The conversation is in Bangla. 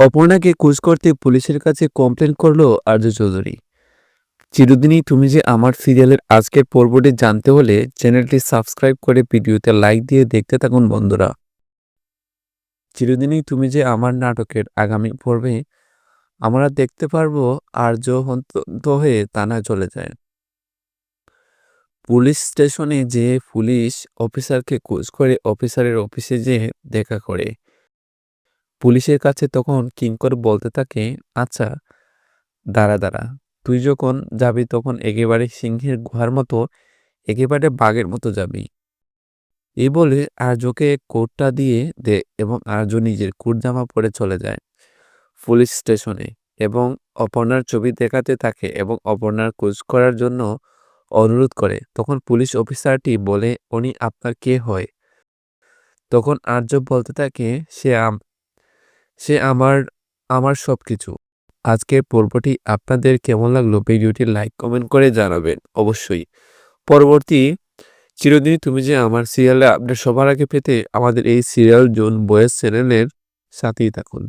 অপর্ণাকে খোঁজ করতে পুলিশের কাছে কমপ্লেন করল আর্য চৌধুরী। চিরদিনই তুমি যে আমার সিরিয়ালের আজকের পর্বটি জানতে হলে চ্যানেলটি সাবস্ক্রাইব করে ভিডিওতে লাইক দিয়ে দেখতে থাকুন বন্ধুরা। চিরদিনই তুমি যে আমার নাটকের আগামী পর্বে আমরা দেখতে পারব আর্য হন্ত হয়ে থানায় চলে যায়। পুলিশ স্টেশনে যে পুলিশ অফিসারকে খোঁজ করে অফিসারের অফিসে যেয়ে দেখা করে। পুলিশের কাছে তখন কিঙ্কর বলতে থাকে আচ্ছা দাঁড়া দাঁড়া। তুই যখন যাবি তখন একেবারে সিংহের গুহার মতো, একেবারে বাঘের মতো যাবি। এই বলে আর্যকে কোটটা দিয়ে দে এবং আর্য নিজের জামা পরে চলে যায় পুলিশ স্টেশনে এবং অপর্ণার ছবি দেখাতে থাকে এবং অপর্ণার খোঁজ করার জন্য অনুরোধ করে। তখন পুলিশ অফিসারটি বলে, উনি আপনার কে হয়? তখন আর্য বলতে থাকে, সে সে আমার আমার সব কিছু আজকের পর্বটি আপনাদের কেমন লাগল ভিডিওটি লাইক, কমেন্ট করে জানাবেন অবশ্যই। পরবর্তী চিরদিনই তুমি যে আমার সিরিয়ালে আপডেট সবার আগে পেতে আমাদের এই সিরিয়াল জোন বয়েস চ্যানেলের সাথেই থাকুন।